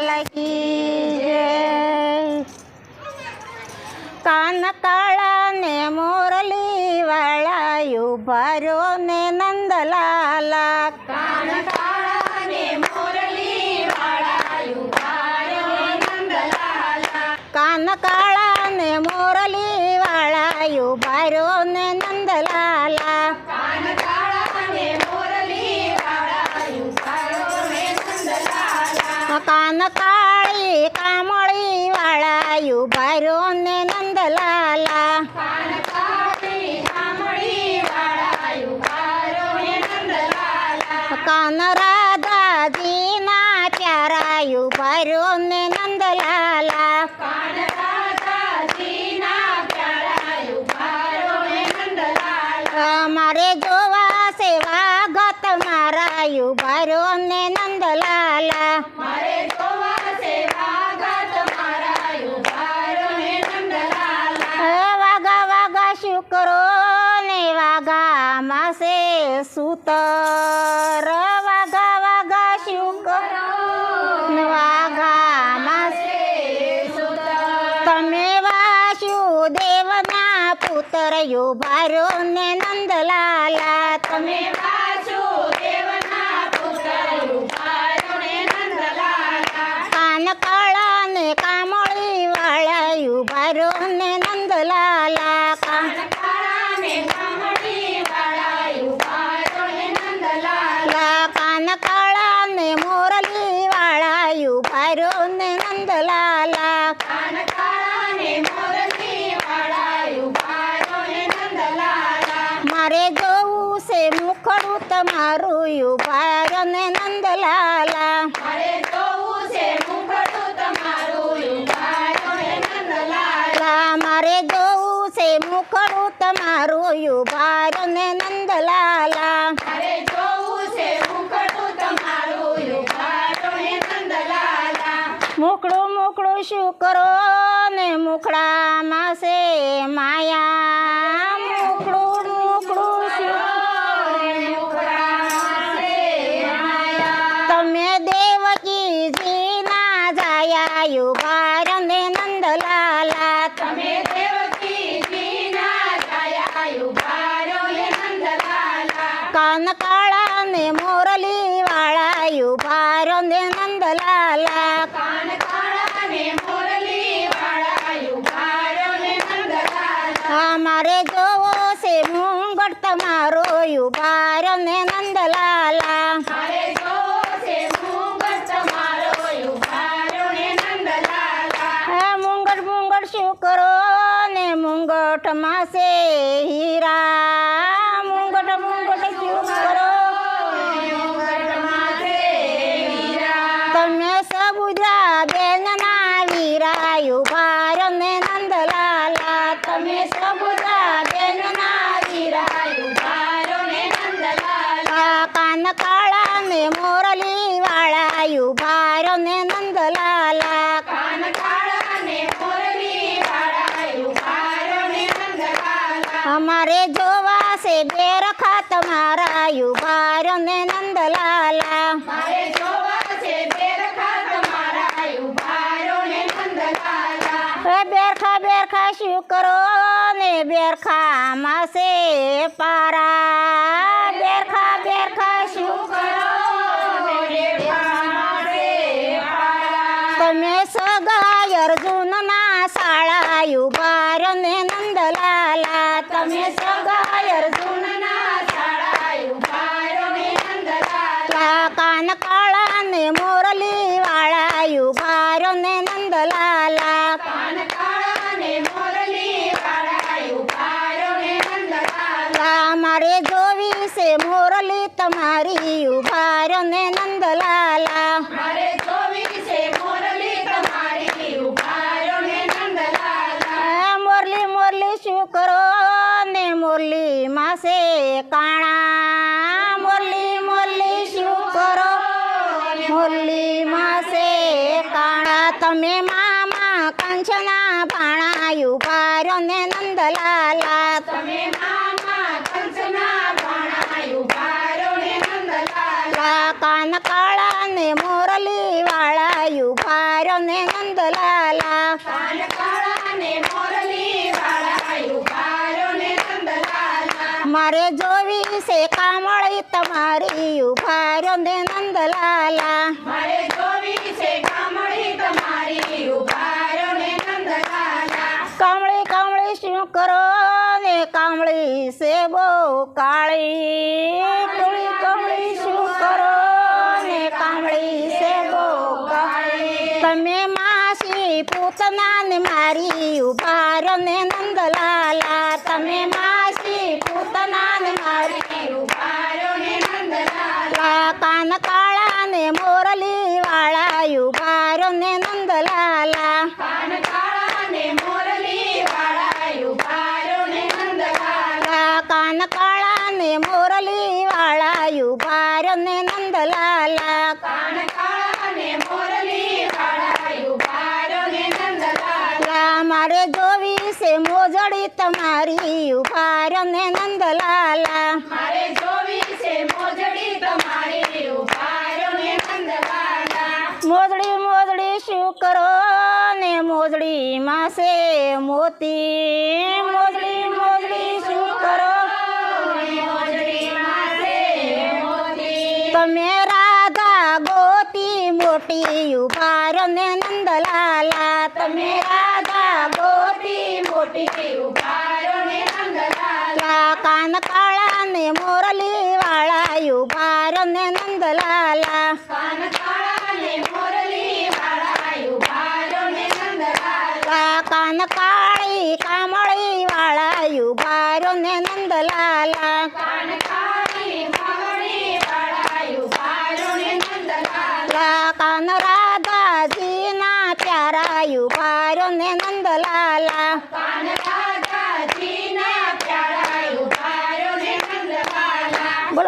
લાલ કી જય કાન કાળા ને મોરલી વાળા કાન કાળી કામળી વાળા ઊભા ને નંદલાલા. કાન રાધાજી ના પ્યારા ઊભા ને નંદલાલા. મારે જોવા સેવા ગત મારાયું રહ્યો ને વાગા માસે સૂતર વાગા વાગા શુકરો ને વાગા માસે તમે વાસુદેવના પુત્ર યુભારો ને નંદલાલા તમે વાસુદેવના પુત્ર યુભારો ને નંદલાલા કાન કાળા ને કામળી વાળા યુભારો ને નંદલાલા કાન કાળા મારે જોવું છે મુખડું તમારું યુભારો ને નંદલાલા. મારે જોવું છે મુખડું તમારું યુભારો અને નંદલાલા મારે જોવું છે મુખડું તમારું યુભારો ને નંદલાલા. મારે જોવું છે મુખડું તમારું યુભારો ને નંદલાલા. મુખડું મુખડું શું કરો ને મુખડામાં છે માયા? મોકળું મુખડું જાયા યુભાર ને નંદલાલા. તમે કાન કાળા ને મોરલી વાળા યુભારો ને નંદલાલા. કાન કાળા ને મોરલી વાળા યુભારો ને નંદલાલા. મારે જોવો છે મુંગટ તમારો યુભારો ને મુંગટ માસે હીરા, મુંગટ મુંગટ શું કરો? તમે સબુદ્રા બેન ના વીરા, યુભાર ને નંદલાલા. તમે સબુદ્રા બેન ના વીરા, યુભાર ને નંદલાલા. કાન કાળા ને મોરલી વાળા યુભાર ને નંદલાલા કાન કાળા ને મોરલી વાળા યુભાર ને અમારે જોવા છે બેરખા તમારા યુભાર ને નંદલાલા. મારે જોવા છે બેરખા તમારા યુભારો ને નંદલાલા. બેરખા બેરખા શું કરો ને બેરખા માસે પારા. બેરખા બેરખા શું કરો તમે સગાય અર્જુન ના શાળા યુભાર ને મારે જોવી છે મોરલી તમારી ઉભાર ને નંદલાલા. મારે જોવી છે મોરલી તમારી ઉભાર ને નંદલાલા મોરલી મોરલી શું કરો ને મોરલી માસે કાણા? મોરલી મોરલી શું કરો મોરલી માસે કાણા? તમે મામા કંચના ભાણા ઉભાર ને નંદલાલા. તમે મોરલી વાળા રહ્યો ને નંદલાલા ઉભારો મારે જોવી છે કામળી તમારી ઊભા રહ્યો ને નંદલાલા મારે જોવી છે કામળી તમારી ઉભારો ને નંદલાલા કામળી કામળી શું કરો ને કામળી છે બહુ કાળી મારી ઊભા ને નંદલાલા તમે માસી પૂતના ને મારી ઉભારો કાન કાળા ને મોરલી વાળા ઊભા રહ્યો ને નંદલાલા. કાન કાળા ને મોરલી વાળા ઉભારો ને નંદલાલા. તમારી ઊભા ને નંદલાલા. મારે જોવી છે મોજડી તમારી ઉભારો ને નંદલાલા. મોજડી મોજડી શું કરો ને મોજડી માસે મોતી? મોજડી મોજડી શું કરો? મોજડી માસે મોતી? તમે કાન કાળા ને મોરલી વાળા રહ્યો ને નંદલાલા. કાન કાળા ને મોરલી વાળા ઉભારો ને નંદલાલા. કાન કાળી કામળી વાળા રહ્યો ને નંદલાલા. કાન કાળી કામળી વાળા ઉભારો ને નંદલાલા. કાન રાધાજી ના પ્યારા રહ્યો ને નંદલાલા કાન રાધાજી ના પ્યારા ઉભારો ને નંદલાલા બોલો